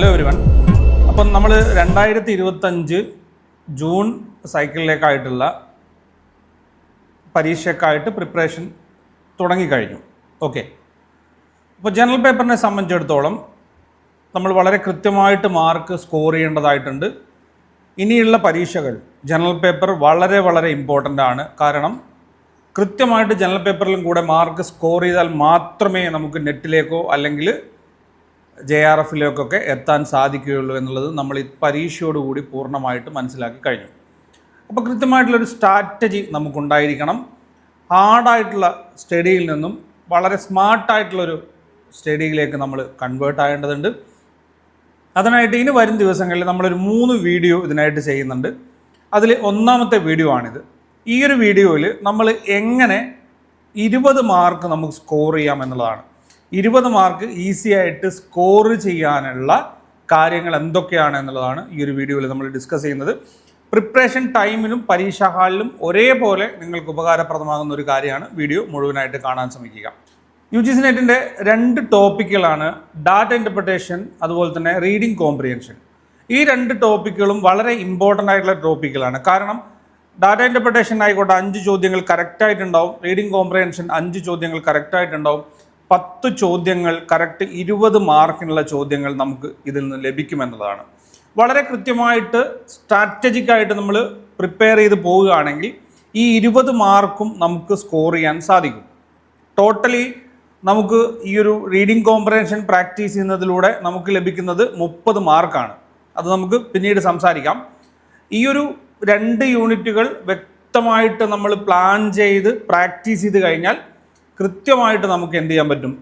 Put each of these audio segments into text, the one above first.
Hello everyone അപ്പം നമ്മൾ രണ്ടായിരത്തി ഇരുപത്തഞ്ച് ജൂൺ സൈക്കിളിലേക്കായിട്ടുള്ള പരീക്ഷയ്ക്കായിട്ട് പ്രിപ്പറേഷൻ തുടങ്ങിക്കഴിഞ്ഞു. ഓക്കെ അപ്പോൾ ജനറൽ പേപ്പറിനെ സംബന്ധിച്ചിടത്തോളം നമ്മൾ വളരെ കൃത്യമായിട്ട് മാർക്ക് സ്കോർ ചെയ്യേണ്ടതായിട്ടുണ്ട്. ഇനിയുള്ള പരീക്ഷകൾ ജനറൽ പേപ്പർ വളരെ വളരെ ഇമ്പോർട്ടന്റ് ആണ്. കാരണം കൃത്യമായിട്ട് ജനറൽ പേപ്പറിലും കൂടെ മാർക്ക് സ്കോർ ചെയ്താൽ മാത്രമേ നമുക്ക് നെറ്റിലേക്കോ അല്ലെങ്കിൽ ജെ ആർ എഫിലേക്കൊക്കെ എത്താൻ സാധിക്കുകയുള്ളൂ എന്നുള്ളത് നമ്മൾ ഈ പരീക്ഷയോടുകൂടി പൂർണമായിട്ട് മനസ്സിലാക്കി കഴിഞ്ഞു. അപ്പോൾ കൃത്യമായിട്ടുള്ളൊരു സ്ട്രാറ്റജി നമുക്കുണ്ടായിരിക്കണം. ഹാർഡായിട്ടുള്ള സ്റ്റഡിയിൽ നിന്നും വളരെ സ്മാർട്ടായിട്ടുള്ളൊരു സ്റ്റഡിയിലേക്ക് നമ്മൾ കൺവേർട്ട് ആകേണ്ടതുണ്ട്. അതിനായിട്ട് ഇനി വരും ദിവസങ്ങളിൽ നമ്മളൊരു മൂന്ന് വീഡിയോ ഇതിനായിട്ട് ചെയ്യുന്നുണ്ട്. അതിൽ ഒന്നാമത്തെ വീഡിയോ ആണിത്. ഈ ഒരു വീഡിയോയിൽ നമ്മൾ എങ്ങനെ ഇരുപത് മാർക്ക് നമുക്ക് സ്കോർ ചെയ്യാം എന്നുള്ളതാണ്. ഇരുപത് മാർക്ക് ഈസി ആയിട്ട് സ്കോർ ചെയ്യാനുള്ള കാര്യങ്ങൾ എന്തൊക്കെയാണ് എന്നുള്ളതാണ് ഈ ഒരു വീഡിയോയിൽ നമ്മൾ ഡിസ്കസ് ചെയ്യുന്നത്. പ്രിപ്പറേഷൻ ടൈമിലും പരീക്ഷാ ഹാളിലും ഒരേപോലെ നിങ്ങൾക്ക് ഉപകാരപ്രദമാകുന്ന ഒരു കാര്യമാണ് വീഡിയോ മുഴുവനായിട്ട് കാണാൻ ശ്രമിക്കുക. യു ജി സി നെറ്റിന്റെ രണ്ട് ടോപ്പിക്കുകളാണ് ഡാറ്റ ഇന്റർപ്രിട്ടേഷൻ അതുപോലെ തന്നെ റീഡിംഗ് കോംപ്രിയൻഷൻ ഈ രണ്ട് ടോപ്പിക്കുകളും വളരെ ഇമ്പോർട്ടന്റ് ആയിട്ടുള്ള ടോപ്പിക്കുകളാണ് കാരണം ഡാറ്റ ഇന്റർപ്രിട്ടേഷൻ ആയിക്കോട്ടെ അഞ്ച് ചോദ്യങ്ങൾ കറക്റ്റായിട്ടുണ്ടാവും റീഡിംഗ് കോംപ്രിയൻഷൻ അഞ്ച് ചോദ്യങ്ങൾ കറക്റ്റായിട്ടുണ്ടാവും പത്ത് ചോദ്യങ്ങൾ കറക്റ്റ് ഇരുപത് മാർക്കിനുള്ള ചോദ്യങ്ങൾ നമുക്ക് ഇതിൽ നിന്ന് ലഭിക്കുമെന്നതാണ്. വളരെ കൃത്യമായിട്ട് സ്ട്രാറ്റജിക്കായിട്ട് നമ്മൾ പ്രിപ്പയർ ചെയ്ത് പോവുകയാണെങ്കിൽ ഈ ഇരുപത് മാർക്കും നമുക്ക് സ്കോർ ചെയ്യാൻ സാധിക്കും. ടോട്ടലി നമുക്ക് ഈ ഒരു റീഡിംഗ് കോംപ്രഹെൻഷൻ പ്രാക്ടീസ് ചെയ്യുന്നതിലൂടെ നമുക്ക് ലഭിക്കുന്നത് മുപ്പത് മാർക്കാണ്. അത് നമുക്ക് പിന്നീട് സംസാരിക്കാം. ഈ ഒരു രണ്ട് യൂണിറ്റുകൾ വ്യക്തമായിട്ട് നമ്മൾ പ്ലാൻ ചെയ്ത് പ്രാക്ടീസ് ചെയ്ത് കഴിഞ്ഞാൽ കൃത്യമായിട്ട് നമുക്ക് എന്ത് ചെയ്യാൻ പറ്റും?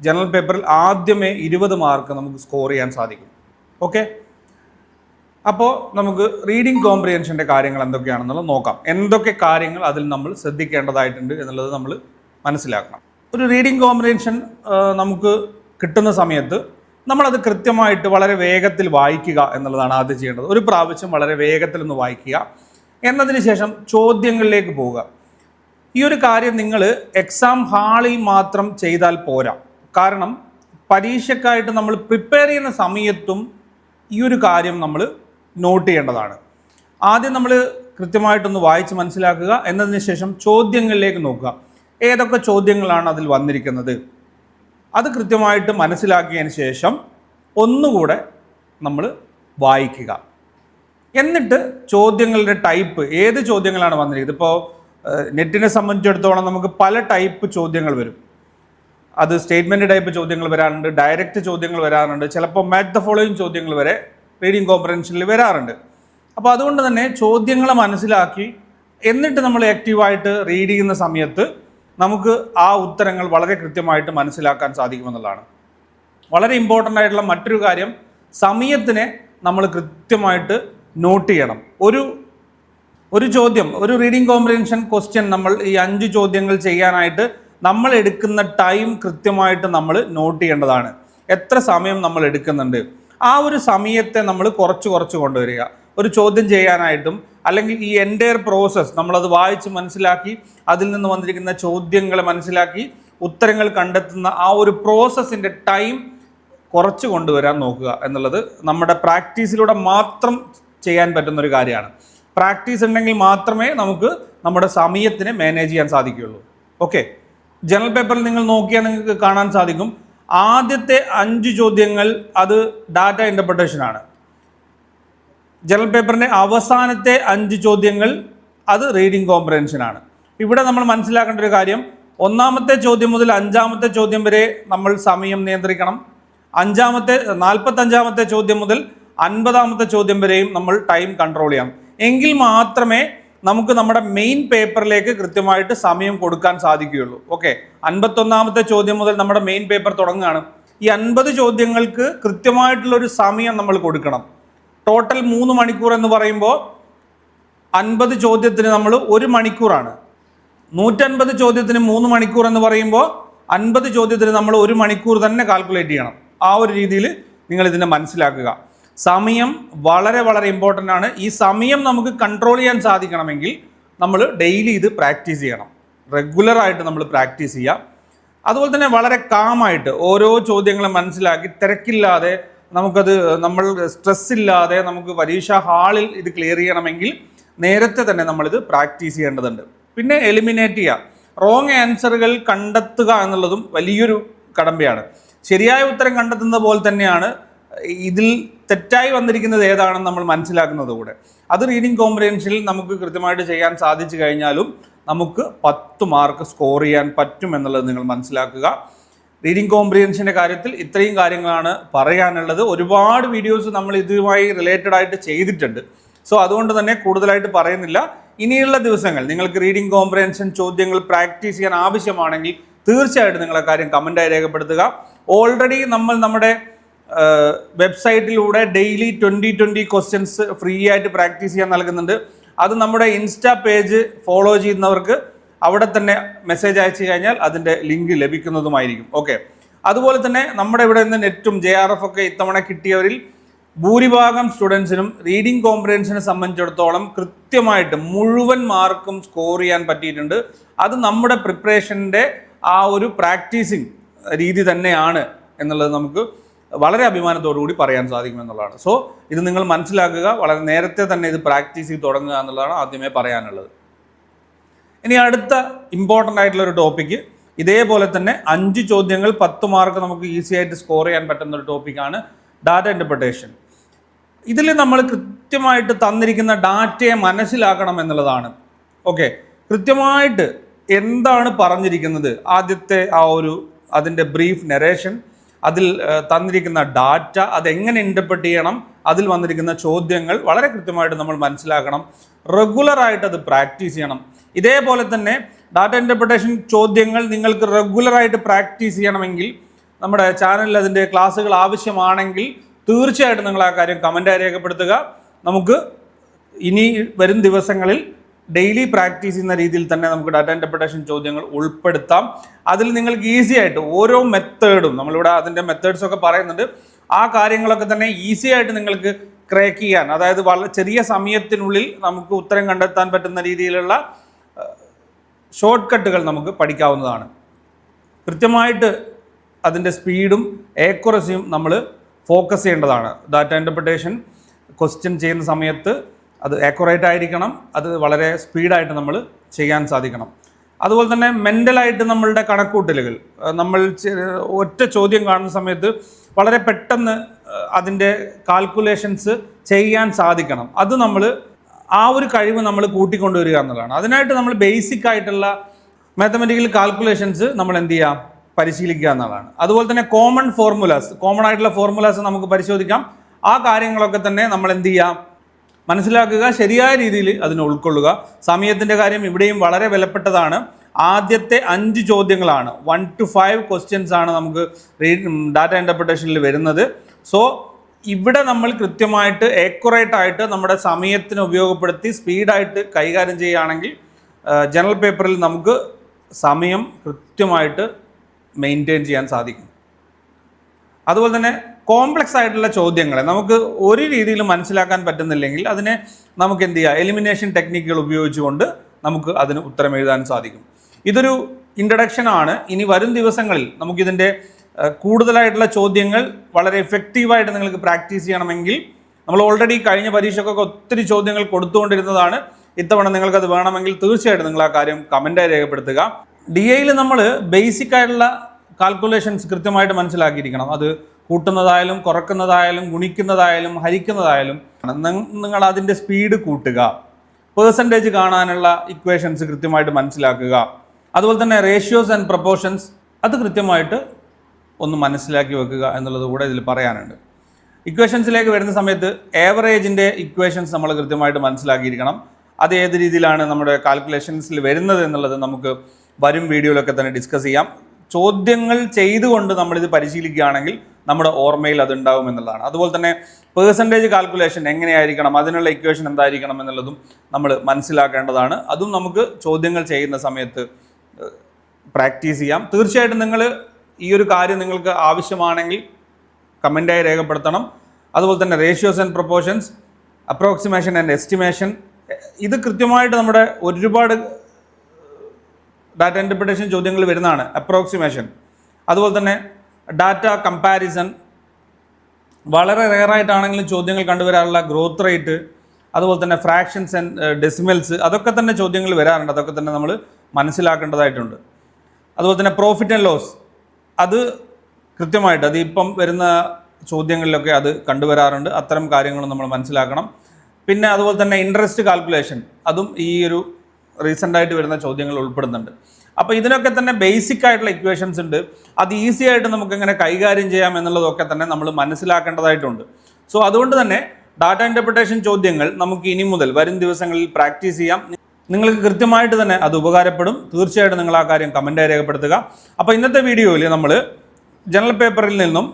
ജനറൽ പേപ്പറിൽ ആദ്യമേ ഇരുപത് മാർക്ക് നമുക്ക് സ്കോർ ചെയ്യാൻ സാധിക്കും. ഓക്കെ അപ്പോൾ നമുക്ക് റീഡിംഗ് കോംപ്രിഹെൻഷന്റെ കാര്യങ്ങൾ എന്തൊക്കെയാണെന്നുള്ളത് നോക്കാം. എന്തൊക്കെ കാര്യങ്ങൾ അതിൽ നമ്മൾ ശ്രദ്ധിക്കേണ്ടതായിട്ടുണ്ട് എന്നുള്ളത് നമ്മൾ മനസ്സിലാക്കണം. ഒരു റീഡിംഗ് കോംപ്രിഹെൻഷൻ നമുക്ക് കിട്ടുന്ന സമയത്ത് നമ്മളത് കൃത്യമായിട്ട് വളരെ വേഗത്തിൽ വായിക്കുക എന്നുള്ളതാണ് ആദ്യം ചെയ്യേണ്ടത്. ഒരു പ്രാവശ്യം വളരെ വേഗത്തിൽ ഒന്ന് വായിക്കുക. എന്നതിന് ശേഷം ചോദ്യങ്ങളിലേക്ക് പോവുക. ഈ ഒരു കാര്യം നിങ്ങൾ എക്സാം ഹാളിൽ മാത്രം ചെയ്താൽ പോരാ. കാരണം പരീക്ഷയ്ക്കായിട്ട് നമ്മൾ പ്രിപ്പയർ ചെയ്യുന്ന സമയത്തും ഈ ഒരു കാര്യം നമ്മൾ നോട്ട് ചെയ്യേണ്ടതാണ്. ആദ്യം നമ്മൾ കൃത്യമായിട്ടൊന്ന് വായിച്ച് മനസ്സിലാക്കുക എന്നതിന് ശേഷം ചോദ്യങ്ങളിലേക്ക് നോക്കുക. ഏതൊക്കെ ചോദ്യങ്ങളാണ് അതിൽ വന്നിരിക്കുന്നത്? അത് കൃത്യമായിട്ട് മനസ്സിലാക്കിയതിന് ശേഷം ഒന്നുകൂടെ നമ്മൾ വായിക്കുക. എന്നിട്ട് ചോദ്യങ്ങളുടെ ടൈപ്പ് ഏത് ചോദ്യങ്ങളാണ് വന്നിരിക്കുന്നത്? ഇപ്പോൾ നെറ്റിനെ സംബന്ധിച്ചിടത്തോളം നമുക്ക് പല ടൈപ്പ് ചോദ്യങ്ങൾ വരും. അത് സ്റ്റേറ്റ്മെന്റ് ടൈപ്പ് ചോദ്യങ്ങൾ വരാറുണ്ട് ഡയറക്റ്റ് ചോദ്യങ്ങൾ വരാറുണ്ട് ചിലപ്പോൾ മാറ്റ് ദ ഫോളോയിങ് ചോദ്യങ്ങൾ വരെ റീഡിങ് കോമ്പറൻഷനിൽ വരാറുണ്ട്. അപ്പോൾ അതുകൊണ്ട് തന്നെ ചോദ്യങ്ങൾ മനസ്സിലാക്കി എന്നിട്ട് നമ്മൾ ആക്റ്റീവായിട്ട് റീഡ് ചെയ്യുന്ന സമയത്ത് നമുക്ക് ആ ഉത്തരങ്ങൾ വളരെ കൃത്യമായിട്ട് മനസ്സിലാക്കാൻ സാധിക്കുമെന്നുള്ളതാണ്. വളരെ ഇമ്പോർട്ടന്റ് ആയിട്ടുള്ള മറ്റൊരു കാര്യം സമയത്തിനെ നമ്മൾ കൃത്യമായിട്ട് നോട്ട് ചെയ്യണം. ഒരു ഒരു ചോദ്യം ഒരു റീഡിംഗ് കോംപ്രിഹെൻഷൻ ക്വസ്റ്റ്യൻ നമ്മൾ ഈ അഞ്ച് ചോദ്യങ്ങൾ ചെയ്യാനായിട്ട് നമ്മൾ എടുക്കുന്ന ടൈം കൃത്യമായിട്ട് നമ്മൾ നോട്ട് ചെയ്യേണ്ടതാണ്. എത്ര സമയം നമ്മൾ എടുക്കുന്നുണ്ട്? ആ ഒരു സമയത്തെ നമ്മൾ കുറച്ച് കുറച്ച് കൊണ്ടുവരിക. ഒരു ചോദ്യം ചെയ്യാനായിട്ടും അല്ലെങ്കിൽ ഈ എന്റയർ പ്രോസസ്സ് നമ്മളത് വായിച്ച് മനസ്സിലാക്കി അതിൽ നിന്ന് വന്നിരിക്കുന്ന ചോദ്യങ്ങൾ മനസ്സിലാക്കി ഉത്തരങ്ങൾ കണ്ടെത്തുന്ന ആ ഒരു പ്രോസസ്സിന്റെ ടൈം കുറച്ച് കൊണ്ടുവരാൻ നോക്കുക എന്നുള്ളത് നമ്മുടെ പ്രാക്ടീസിലൂടെ മാത്രം ചെയ്യാൻ പറ്റുന്ന ഒരു കാര്യമാണ്. പ്രാക്ടീസ് ഉണ്ടെങ്കിൽ മാത്രമേ നമുക്ക് നമ്മുടെ സമയത്തിനെ മാനേജ് ചെയ്യാൻ സാധിക്കുകയുള്ളൂ. ഓക്കെ ജനറൽ പേപ്പറിൽ നിങ്ങൾ നോക്കിയാൽ നിങ്ങൾക്ക് കാണാൻ സാധിക്കും. ആദ്യത്തെ അഞ്ച് ചോദ്യങ്ങൾ അത് ഡാറ്റ ഇന്റർപ്രിട്ടേഷൻ ആണ്. ജനറൽ പേപ്പറിന്റെ അവസാനത്തെ അഞ്ച് ചോദ്യങ്ങൾ അത് റീഡിംഗ് കോംപ്രഹെൻഷൻ ആണ്. ഇവിടെ നമ്മൾ മനസ്സിലാക്കേണ്ട ഒരു കാര്യം ഒന്നാമത്തെ ചോദ്യം മുതൽ അഞ്ചാമത്തെ ചോദ്യം വരെ നമ്മൾ സമയം നിയന്ത്രിക്കണം. അഞ്ചാമത്തെ നാൽപ്പത്തഞ്ചാമത്തെ ചോദ്യം മുതൽ അൻപതാമത്തെ ചോദ്യം വരെയും നമ്മൾ ടൈം കൺട്രോൾ ചെയ്യണം. എങ്കിൽ മാത്രമേ നമുക്ക് നമ്മുടെ മെയിൻ പേപ്പറിലേക്ക് കൃത്യമായിട്ട് സമയം കൊടുക്കാൻ സാധിക്കുകയുള്ളൂ. ഓക്കെ അൻപത്തൊന്നാമത്തെ ചോദ്യം മുതൽ നമ്മുടെ മെയിൻ പേപ്പർ തുടങ്ങുകയാണ്. ഈ അൻപത് ചോദ്യങ്ങൾക്ക് കൃത്യമായിട്ടുള്ള ഒരു സമയം നമ്മൾ കൊടുക്കണം. ടോട്ടൽ മൂന്ന് മണിക്കൂർ എന്ന് പറയുമ്പോൾ അൻപത് ചോദ്യത്തിന് നമ്മൾ ഒരു മണിക്കൂറാണ്. നൂറ്റൻപത് ചോദ്യത്തിന് മൂന്ന് മണിക്കൂർ എന്ന് പറയുമ്പോൾ അൻപത് ചോദ്യത്തിന് നമ്മൾ ഒരു മണിക്കൂർ തന്നെ കാൽക്കുലേറ്റ് ചെയ്യണം. ആ ഒരു രീതിയിൽ നിങ്ങൾ ഇതിനെ മനസ്സിലാക്കുക. സമയം വളരെ വളരെ ഇമ്പോർട്ടന്റ് ആണ്. ഈ സമയം നമുക്ക് കൺട്രോൾ ചെയ്യാൻ സാധിക്കണമെങ്കിൽ നമ്മൾ ഡെയിലി ഇത് പ്രാക്ടീസ് ചെയ്യണം. റെഗുലറായിട്ട് നമ്മൾ പ്രാക്ടീസ് ചെയ്യുക. അതുപോലെ തന്നെ വളരെ കാമായിട്ട് ഓരോ ചോദ്യങ്ങളും മനസ്സിലാക്കി തിരക്കില്ലാതെ നമുക്കത് നമ്മൾ സ്ട്രെസ് ഇല്ലാതെ നമുക്ക് പരീക്ഷാ ഹാളിൽ ഇത് ക്ലിയർ ചെയ്യണമെങ്കിൽ നേരത്തെ തന്നെ നമ്മളിത് പ്രാക്ടീസ് ചെയ്യേണ്ടതുണ്ട്. പിന്നെ എലിമിനേറ്റ് ചെയ്യുക. റോങ് ആൻസറുകൾ കണ്ടെത്തുക എന്നുള്ളതും വലിയൊരു കടമ്പയാണ്. ശരിയായ ഉത്തരം കണ്ടെത്തുന്ന പോലെ തന്നെയാണ് ഇതിൽ തെറ്റായി വന്നിരിക്കുന്നത് ഏതാണെന്ന് നമ്മൾ മനസ്സിലാക്കുന്നത് കൂടെ. അത് റീഡിംഗ് കോമ്പ്രിഹെൻഷനിൽ നമുക്ക് കൃത്യമായിട്ട് ചെയ്യാൻ സാധിച്ചു കഴിഞ്ഞാലും നമുക്ക് പത്ത് മാർക്ക് സ്കോർ ചെയ്യാൻ പറ്റും എന്നുള്ളത് നിങ്ങൾ മനസ്സിലാക്കുക. റീഡിംഗ് കോമ്പ്രിയൻഷന്റെ കാര്യത്തിൽ ഇത്രയും കാര്യങ്ങളാണ് പറയാനുള്ളത്. ഒരുപാട് വീഡിയോസ് നമ്മൾ ഇതുമായി റിലേറ്റഡ് ആയിട്ട് ചെയ്തിട്ടുണ്ട്. സോ അതുകൊണ്ട് തന്നെ കൂടുതലായിട്ട് പറയുന്നില്ല. ഇനിയുള്ള ദിവസങ്ങൾ നിങ്ങൾക്ക് റീഡിംഗ് കോമ്പ്രിയൻഷൻ ചോദ്യങ്ങൾ പ്രാക്ടീസ് ചെയ്യാൻ ആവശ്യമാണെങ്കിൽ തീർച്ചയായിട്ടും നിങ്ങളെ കാര്യം കമന്റായി രേഖപ്പെടുത്തുക. ഓൾറെഡി നമ്മൾ നമ്മുടെ വെബ്സൈറ്റിലൂടെ daily twenty twenty questions free ആയിട്ട് പ്രാക്ടീസ് ചെയ്യാൻ നൽകുന്നുണ്ട്. അത് നമ്മുടെ ഇൻസ്റ്റാ പേജ് ഫോളോ ചെയ്യുന്നവർക്ക് അവിടെ തന്നെ മെസ്സേജ് അയച്ചു കഴിഞ്ഞാൽ അതിന്റെ ലിങ്ക് ലഭിക്കുന്നതുമായിരിക്കും. ഓക്കെ. അതുപോലെ തന്നെ നമ്മുടെ ഇവിടെ നിന്ന് നെറ്റും ജെ ആർ എഫ് ഒക്കെ ഇത്തവണ കിട്ടിയവരിൽ ഭൂരിഭാഗം സ്റ്റുഡൻസിനും റീഡിംഗ് കോമ്പിറ്റൻസിനെ സംബന്ധിച്ചിടത്തോളം കൃത്യമായിട്ട് മുഴുവൻ മാർക്കും സ്കോർ ചെയ്യാൻ പറ്റിയിട്ടുണ്ട്. അത് നമ്മുടെ പ്രിപ്പറേഷന്റെ ആ ഒരു പ്രാക്ടീസിങ് രീതി തന്നെയാണ് എന്നുള്ളത് നമുക്ക് വളരെ അഭിമാനത്തോടു കൂടി പറയാൻ സാധിക്കും എന്നുള്ളതാണ് സോ ഇത് നിങ്ങൾ മനസ്സിലാക്കുക വളരെ നേരത്തെ തന്നെ ഇത് പ്രാക്ടീസ് ചെയ്ത് തുടങ്ങുക എന്നുള്ളതാണ് ആദ്യമേ പറയാനുള്ളത്. ഇനി അടുത്ത ഇമ്പോർട്ടന്റ് ആയിട്ടുള്ള ഒരു ടോപ്പിക്ക് ഇതേപോലെ തന്നെ അഞ്ച് ചോദ്യങ്ങൾ പത്ത് മാർക്ക് നമുക്ക് ഈസി ആയിട്ട് സ്കോർ ചെയ്യാൻ പറ്റുന്ന ഒരു ടോപ്പിക്കാണ് ഡാറ്റ ഇന്റർപ്രിട്ടേഷൻ ഇതിൽ നമ്മൾ കൃത്യമായിട്ട് തന്നിരിക്കുന്ന ഡാറ്റയെ മനസ്സിലാക്കണം എന്നുള്ളതാണ്. ഓക്കെ കൃത്യമായിട്ട് എന്താണ് പറഞ്ഞിരിക്കുന്നത്? ആദ്യത്തെ ആ ഒരു അതിന്റെ ബ്രീഫ് നെറേഷൻ അതിൽ തന്നിരിക്കുന്ന ഡാറ്റ അതെങ്ങനെ ഇന്റർപ്രറ്റ് ചെയ്യണം അതിൽ വന്നിരിക്കുന്ന ചോദ്യങ്ങൾ വളരെ കൃത്യമായിട്ട് നമ്മൾ മനസ്സിലാക്കണം റെഗുലറായിട്ട് അത് പ്രാക്ടീസ് ചെയ്യണം. ഇതേപോലെ തന്നെ ഡാറ്റ ഇന്റർപ്രിട്ടേഷൻ ചോദ്യങ്ങൾ നിങ്ങൾക്ക് റെഗുലറായിട്ട് പ്രാക്ടീസ് ചെയ്യണമെങ്കിൽ നമ്മുടെ ചാനലിൽ അതിന്റെ ക്ലാസ്സുകൾ ആവശ്യമാണെങ്കിൽ തീർച്ചയായിട്ടും നിങ്ങൾ ആ കാര്യം കമന്റായി രേഖപ്പെടുത്തുക. നമുക്ക് ഇനി വരും ദിവസങ്ങളിൽ ഡെയിലി പ്രാക്ടീസ് ചെയ്യുന്ന രീതിയിൽ തന്നെ നമുക്ക് ഡാറ്റ ഇന്റർപ്രിട്ടേഷൻ ചോദ്യങ്ങൾ ഉൾപ്പെടുത്താം. അതിൽ നിങ്ങൾക്ക് ഈസി ആയിട്ട് ഓരോ മെത്തേഡും നമ്മളിവിടെ അതിന്റെ മെത്തേഡ്സ് ഒക്കെ പറയുന്നുണ്ട്. ആ കാര്യങ്ങളൊക്കെ തന്നെ ഈസി ആയിട്ട് നിങ്ങൾക്ക് ക്രാക്ക് ചെയ്യാൻ അതായത് വളരെ ചെറിയ സമയത്തിനുള്ളിൽ നമുക്ക് ഉത്തരം കണ്ടെത്താൻ പറ്റുന്ന രീതിയിലുള്ള ഷോർട്ട് കട്ടുകൾ നമുക്ക് പഠിക്കാവുന്നതാണ്. കൃത്യമായിട്ട് അതിന്റെ സ്പീഡും ഏക്കുറസിയും നമ്മൾ ഫോക്കസ് ചെയ്യേണ്ടതാണ്. ഡാറ്റ ഇന്റർപ്രിട്ടേഷൻ ക്വസ്റ്റ്യൻ ചെയ്യുന്ന സമയത്ത് അത് ആക്യുറേറ്റ് ആയിരിക്കണം അത് വളരെ സ്പീഡായിട്ട് നമ്മൾ ചെയ്യാൻ സാധിക്കണം. അതുപോലെ തന്നെ മെന്റലായിട്ട് നമ്മളുടെ കണക്കൂട്ടലുകൾ നമ്മൾ ഒറ്റ ചോദ്യം കാണുന്ന സമയത്ത് വളരെ പെട്ടെന്ന് അതിന്റെ കാൽക്കുലേഷൻസ് ചെയ്യാൻ സാധിക്കണം. അത് നമ്മൾ ആ ഒരു കഴിവ് നമ്മൾ കൂട്ടിക്കൊണ്ടുവരിക എന്നുള്ളതാണ്. അതിനായിട്ട് നമ്മൾ ബേസിക് ആയിട്ടുള്ള മാത്തമെറ്റിക്കൽ കാൽക്കുലേഷൻസ് നമ്മൾ എന്ത് ചെയ്യാം പരിശീലിക്കുക എന്നുള്ളതാണ്. അതുപോലെ തന്നെ കോമൺ ഫോർമുലാസ് കോമൺ ആയിട്ടുള്ള ഫോർമുലാസ് നമുക്ക് പരിശോധിക്കാം. ആ കാര്യങ്ങളൊക്കെ തന്നെ നമ്മൾ എന്ത് ചെയ്യാം മനസ്സിലാക്കുക ശരിയായ രീതിയിൽ അതിനെ ഉൾക്കൊള്ളുക. സമയത്തിന്റെ കാര്യം ഇവിടെയും വളരെ വിലപ്പെട്ടതാണ്. ആദ്യത്തെ അഞ്ച് ചോദ്യങ്ങളാണ്. വൺ ടു ഫൈവ് ക്വസ്റ്റ്യൻസ് ആണ് നമുക്ക് ഡാറ്റ ഇന്റർപ്രിട്ടേഷനിൽ വരുന്നത്. സോ ഇവിടെ നമ്മൾ കൃത്യമായിട്ട് ഏക്കുറേറ്റ് ആയിട്ട് നമ്മുടെ സമയത്തിന് ഉപയോഗപ്പെടുത്തി സ്പീഡായിട്ട് കൈകാര്യം ചെയ്യുകയാണെങ്കിൽ ജനറൽ പേപ്പറിൽ നമുക്ക് സമയം കൃത്യമായിട്ട് മെയിന്റെയിൻ ചെയ്യാൻ സാധിക്കും. അതുപോലെ തന്നെ കോംപ്ലക്സ് ആയിട്ടുള്ള ചോദ്യങ്ങളെ നമുക്ക് ഒരു രീതിയിൽ മനസ്സിലാക്കാൻ പറ്റുന്നില്ലെങ്കിൽ അതിനെ നമുക്ക് എന്ത് ചെയ്യാം? എലിമിനേഷൻ ടെക്നിക്കുകൾ ഉപയോഗിച്ചുകൊണ്ട് നമുക്ക് അതിന് ഉത്തരം എഴുതാൻ സാധിക്കും. ഇതൊരു ഇൻട്രഡക്ഷൻ ആണ്. ഇനി വരും ദിവസങ്ങളിൽ നമുക്കിതിന്റെ കൂടുതലായിട്ടുള്ള ചോദ്യങ്ങൾ വളരെ എഫക്റ്റീവായിട്ട് നിങ്ങൾക്ക് പ്രാക്ടീസ് ചെയ്യണമെങ്കിൽ നമ്മൾ ഓൾറെഡി കഴിഞ്ഞ പരീക്ഷക്കൊക്കെ ഒത്തിരി ചോദ്യങ്ങൾ കൊടുത്തുകൊണ്ടിരുന്നതാണ്. ഇത്തവണ നിങ്ങൾക്കത് വേണമെങ്കിൽ തീർച്ചയായിട്ടും നിങ്ങൾ ആ കാര്യം കമന്റായി രേഖപ്പെടുത്തുക. ഡി എയിൽ നമ്മൾ ബേസിക് ആയിട്ടുള്ള കാൽക്കുലേഷൻസ് കൃത്യമായിട്ട് മനസ്സിലാക്കിയിരിക്കണം. അത് കൂട്ടുന്നതായാലും കുറക്കുന്നതായാലും ഗുണിക്കുന്നതായാലും ഹരിക്കുന്നതായാലും നിങ്ങൾ അതിന്റെ സ്പീഡ് കൂട്ടുക. പേഴ്സന്റേജ് കാണാനുള്ള ഇക്വേഷൻസ് കൃത്യമായിട്ട് മനസ്സിലാക്കുക. അതുപോലെ തന്നെ റേഷ്യോസ് ആൻഡ് പ്രപ്പോർഷൻസ് അത് കൃത്യമായിട്ട് ഒന്ന് മനസ്സിലാക്കി വെക്കുക എന്നുള്ളത് കൂടെ ഇതിൽ പറയാനുണ്ട്. ഇക്വേഷൻസിലേക്ക് വരുന്ന സമയത്ത് ഏവറേജിന്റെ ഇക്വേഷൻസ് നമ്മൾ കൃത്യമായിട്ട് മനസ്സിലാക്കിയിരിക്കണം. അത് ഏത് രീതിയിലാണ് നമ്മുടെ കാൽക്കുലേഷൻസിൽ വരുന്നത് എന്നുള്ളത് നമുക്ക് വരും വീഡിയോയിലൊക്കെ തന്നെ ഡിസ്കസ് ചെയ്യാം. ചോദ്യങ്ങൾ ചെയ്തുകൊണ്ട് നമ്മളിത് പരിശീലിക്കുകയാണെങ്കിൽ നമ്മുടെ ഓർമ്മയിൽ അത് ഉണ്ടാവും എന്നുള്ളതാണ്. അതുപോലെ തന്നെ പേഴ്സന്റേജ് കാൽക്കുലേഷൻ എങ്ങനെയായിരിക്കണം? അതിനുള്ള ഇക്വേഷൻ എന്തായിരിക്കണം എന്നുള്ളതും നമ്മൾ മനസ്സിലാക്കേണ്ടതാണ്. അതും നമുക്ക് ചോദ്യങ്ങൾ ചെയ്യുന്ന സമയത്ത് പ്രാക്ടീസ് ചെയ്യാം. തീർച്ചയായിട്ടും നിങ്ങൾ ഈ ഒരു കാര്യം നിങ്ങൾക്ക് ആവശ്യമാണെങ്കിൽ കമന്റായി രേഖപ്പെടുത്തണം. അതുപോലെ തന്നെ ratios and proportions approximation and estimation ഇത് കൃത്യമായിട്ട് നമ്മുടെ ഒരുപാട് ഡാറ്റ ഇന്റർപ്രിട്ടേഷൻ ചോദ്യങ്ങൾ വരുന്നതാണ്. അപ്രോക്സിമേഷൻ അതുപോലെ തന്നെ ഡാറ്റ കമ്പാരിസൺ വളരെ റെയറായിട്ടാണെങ്കിലും ചോദ്യങ്ങൾ കണ്ടുവരാറുള്ള ഗ്രോത്ത് റേറ്റ് അതുപോലെ തന്നെ ഫ്രാക്ഷൻസ് ആൻഡ് ഡെസിമൽസ് അതൊക്കെ തന്നെ ചോദ്യങ്ങൾ വരാറുണ്ട്. അതൊക്കെ തന്നെ നമ്മൾ മനസ്സിലാക്കേണ്ടതായിട്ടുണ്ട്. അതുപോലെ തന്നെ പ്രോഫിറ്റ് ആൻഡ് ലോസ് അത് കൃത്യമായിട്ട് അത് ഇപ്പം വരുന്ന ചോദ്യങ്ങളിലൊക്കെ അത് കണ്ടുവരാറുണ്ട്. അത്തരം കാര്യങ്ങളും നമ്മൾ മനസ്സിലാക്കണം. പിന്നെ അതുപോലെ തന്നെ ഇൻട്രസ്റ്റ് കാൽക്കുലേഷൻ അതും ഈ ഒരു റീസെന്റായിട്ട് വരുന്ന ചോദ്യങ്ങൾ ഉൾപ്പെടുന്നുണ്ട്. അപ്പോൾ ഇതിനൊക്കെ തന്നെ ബേസിക് ആയിട്ടുള്ള ഇക്വേഷൻസ് ഉണ്ട്. അത് ഈസി ആയിട്ട് നമുക്ക് എങ്ങനെ കൈകാര്യം ചെയ്യാം എന്നുള്ളതൊക്കെ തന്നെ നമ്മൾ മനസ്സിലാക്കേണ്ടതായിട്ടുണ്ട്. സോ അതുകൊണ്ട് തന്നെ ഡാറ്റ ഇന്റർപ്രിട്ടേഷൻ ചോദ്യങ്ങൾ നമുക്ക് ഇനി മുതൽ വരും ദിവസങ്ങളിൽ പ്രാക്ടീസ് ചെയ്യാം. നിങ്ങൾക്ക് കൃത്യമായിട്ട് തന്നെ അത് ഉപകാരപ്പെടും. തീർച്ചയായിട്ടും നിങ്ങൾ ആ കാര്യം കമന്റായി രേഖപ്പെടുത്തുക. അപ്പോൾ ഇന്നത്തെ വീഡിയോയിൽ നമ്മൾ ജനറൽ പേപ്പറിൽ നിന്നും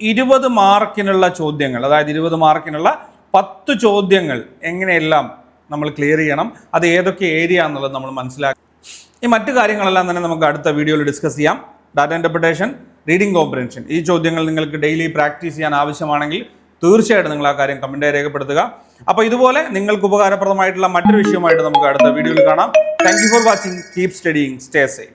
ഇരുപത് മാർക്കിനുള്ള ചോദ്യങ്ങൾ അതായത് ഇരുപത് മാർക്കിനുള്ള പത്ത് ചോദ്യങ്ങൾ എങ്ങനെയെല്ലാം നമ്മൾ ക്ലിയർ ചെയ്യണം അത് ഏതൊക്കെ ഏരിയ എന്നുള്ളത് നമ്മൾ മനസ്സിലാക്കി ഈ മറ്റു കാര്യങ്ങളെല്ലാം തന്നെ നമുക്ക് അടുത്ത വീഡിയോയിൽ ഡിസ്കസ് ചെയ്യാം. ഡാറ്റ ഇന്റർപ്രിട്ടേഷൻ റീഡിംഗ് കോംപ്രൻഷൻ ഈ ചോദ്യങ്ങൾ നിങ്ങൾക്ക് ഡെയിലി പ്രാക്ടീസ് ചെയ്യാൻ ആവശ്യമാണെങ്കിൽ തീർച്ചയായിട്ടും നിങ്ങൾ ആ കാര്യം കമന്റായി രേഖപ്പെടുത്തുക. അപ്പോൾ ഇതുപോലെ നിങ്ങൾക്ക് ഉപകാരപ്രദമായിട്ടുള്ള മറ്റൊരു വിഷയമായിട്ട് നമുക്ക് അടുത്ത വീഡിയോയിൽ കാണാം. Thank for watching keep studying stay safe